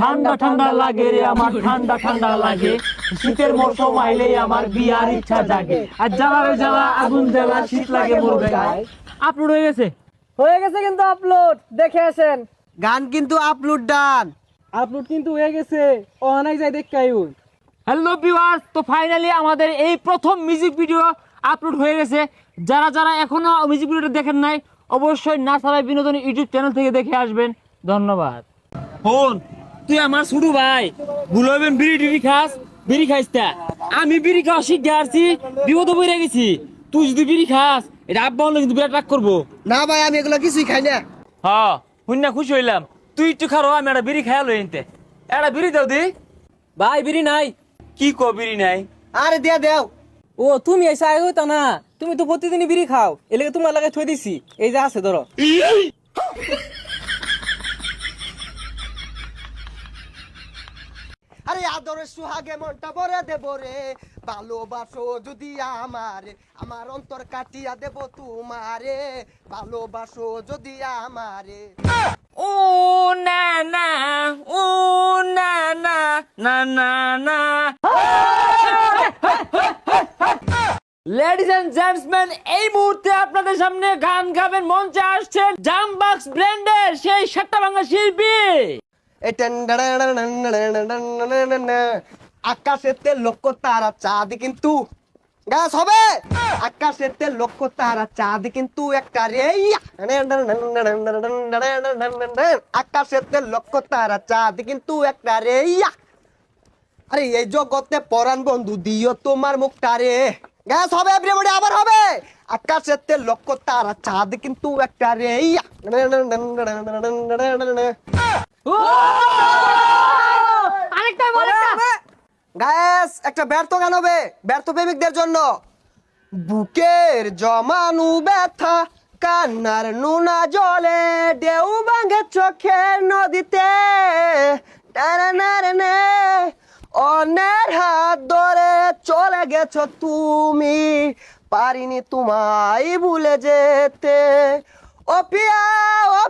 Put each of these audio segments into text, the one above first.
ঠান্ডা ঠান্ডা লাগে রে আমার ঠান্ডা ঠান্ডা লাগে। শীতের মৌসুম আইলেই আমার বিয়ার ইচ্ছা জাগে। আর জ্বালা রে জ্বালা আগুন জ্বালা শীত লাগে মরবে গায়ে। আপলোড হয়ে গেছে? হয়ে গেছে কিন্তু আপলোড দেখে আসেন। গান কিন্তু আপলোড ডান। আপলোড কিন্তু হয়ে গেছে। ও অনেক যাই দেখ কাইউন হ্যালো ভিউয়ার্স তো ফাইনালি আমাদের এই প্রথম মিউজিক ভিডিও আপলোড হয়ে গেছে। যারা যারা এখনও মিউজিক ভিডিওটা দেখেন নাই অবশ্যই নাসারাই বিনোদন ইউটিউব চ্যানেল থেকে দেখে আসবেন। ধন্যবাদ। ফোন তুই আমার ছোট ভাই। ভুল হইবেন বিড়ি টিড়ি খাস বিড়ি খাইস তা। আমি বিড়ি খাওয়া শিখে আসছি বিপদ বইরে গেছি। তুই যদি বিড়ি খাস এটা আব্বা হলে কিন্তু বিরাট রাগ করব। না ভাই আমি এগুলো কিছুই খাই না। হ্যাঁ শুনে খুশি হইলাম। তুই একটু খারো আমি একটা বিড়ি খাইয়া লই এনতে একটা বিড়ি দাও দি। ভাই বিড়ি নাই। কি কো বিড়ি নাই? আরে দিয়া দেও। ও তুমি এসে আগে হইতো না। তুমি তো প্রতিদিনই বিড়ি খাও। এলাকা তোমার লাগে থই দিছি। এই যে আছে ধরো। আরে আদরের সুহাগে মনটা ভরে দেব রে। ভালোবাসো যদি আমারে, আমার অন্তর কাটিয়া দেব তোমারে। ভালোবাসো যদি আমারে। ও না না ও না না না না না। লেডিস এন্ড জেন্টসম্যান এই মুহূর্তে আপনাদের সামনে গান গাবেন মঞ্চে আসছেন জামবাক্স ব্র্যান্ডের সেই সাতটা বাংলা শিল্পী। আকাশেতে লক্ষ তারা চাঁদ কিন্তু গাছ হবে আকাশেতে লক্ষ তারা চাঁদ কিন্তু একটা রে আকাশেতে লক্ষ তারা চাঁদ কিন্তু একটা রে আরে এই জগতে পরাণ বন্ধু দিও তোমার মুখটা রে গ্যাস হবে এভরিবডি আবার হবে। আকাশেতে লক্ষ তারা চাঁদ কিন্তু একটা রে গ্যাস একটা। ব্যর্থ গান হবে ব্যর্থ প্রেমিকদের জন্য। বুকের জমানু ব্যথা কান্নার নুনা জলে ঢেউ ভাঙে চোখের নদীতে। টানানারানে, অন্যের হাত ধরে চলে গেছো তুমি। পারিনি তোমায় ভুলে যেতে। ও পিয়া ও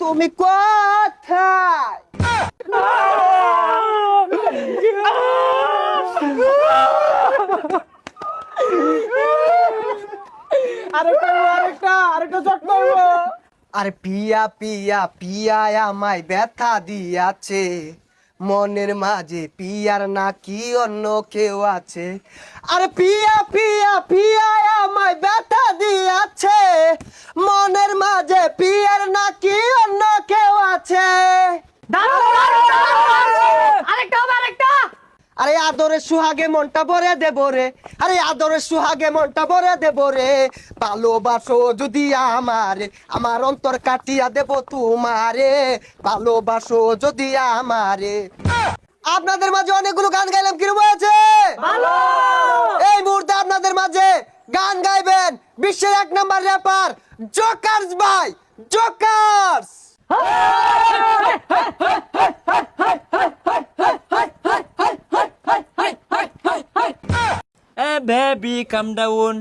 তুমি কোথায়? আরেকটা আরেকটা আরেকটা চট করব। আরে পিয়া পিয়া পিয়া আমায় ব্যথা দিয়াছে। মনের মাঝে পিয়ার না কি অন্য কেউ আছে? আর পিয়া পিয়া পিয়া আমায় ব্যথা দিয়াছে। মনের মাঝে পিয়ার না কি অন্য কেউ আছে? আরেকটা আরে আদরে সুহাগে মনটা ভরে দেব রে। আরে আদরে সুহাগে মনটা ভরে দেব রে। ভালোবাসো যদি আমারে আমার অন্তর কাটিয়া দেব তোমারে। ভালোবাসো যদি আমারে। আপনাদের মাঝে অনেকগুলো গান গাইলাম কীরকম হয়েছে? এই মুহূর্তে আপনাদের মাঝে গান গাইবেন বিশ্বের এক নাম্বার র্যাপার জোকার্স ভাই jokers baby come down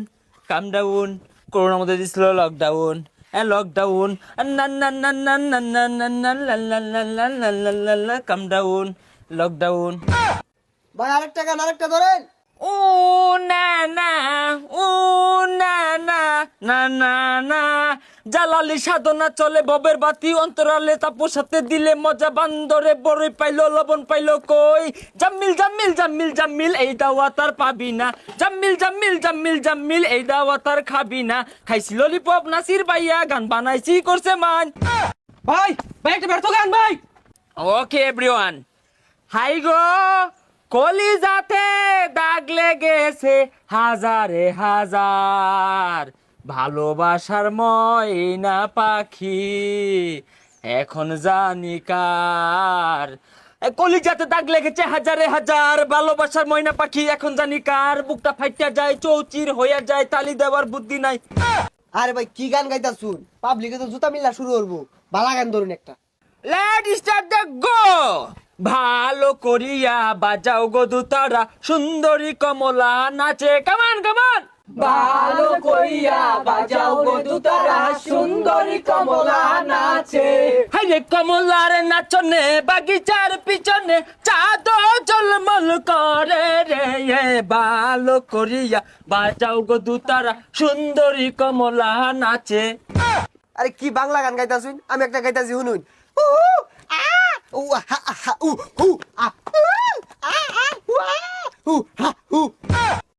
come down করোনার মধ্যে দিছিল lockdown lockdown come down lockdown ভাই আরেকটা গান আরেকটা ধরেন ও না না ও না না না না না জালালি সাধনা চলে ববের বাতি অন্তরালে তাপর সাথে দিলে মজা বান্দরে বড়ই পাইলো লবণ পাইলো কই? জাম্মিল জাম্মিল জাম্মিল জাম্মিল এই দাওয়া তার পাবি না। জাম্মিল জাম্মিল জাম্মিল জাম্মিল এই দাওয়া তার খাবি না। খাইছি ললিপপ নাসির বাইয়া গান বানাইছি করছে মান। ভাই ভাই একটা ব্যর্থ গান ভাই। ওকে এভরিওয়ান হাই গো কলিজাতে দাগ লেগেছে হাজারে হাজার। ভালোবাসার ময়না পাখি এখন জানি কার। কলিজাতে দাগ লেগেছে হাজারে হাজার ভালোবাসার ময়না পাখি এখন জানি কার। বুকটা ফাইটা যায় চৌচির হইয়া যায় তালি দেওয়ার বুদ্ধি নাই। আরে ভাই কি গান গাইতা শুন পাবলিকে তো জুতা মিলা শুরু করব। বালা গান ধরুন একটা। লেট স্টার্ট দ্য গো ভালো করিয়া বাজাও গো দুতারা সুন্দরী কমলা নাচে। কামান কামান ভালো কইয়া বাজাও গো দুতারা সুন্দরী কমলা নাচে। হাইরে কমলার নাচনে বাগিচার পিছনে চাঁদ জলমল করে রে এ ভালো করিয়া। বাজাও গো দুতারা সুন্দরী কমলা নাচে। আরে কি বাংলা গান গাইতাছুন আমি একটা গাইতাছি শুনুন। উ, হা, হা, উ, হু, আ, উ, আ, আ, উ, উ, হা,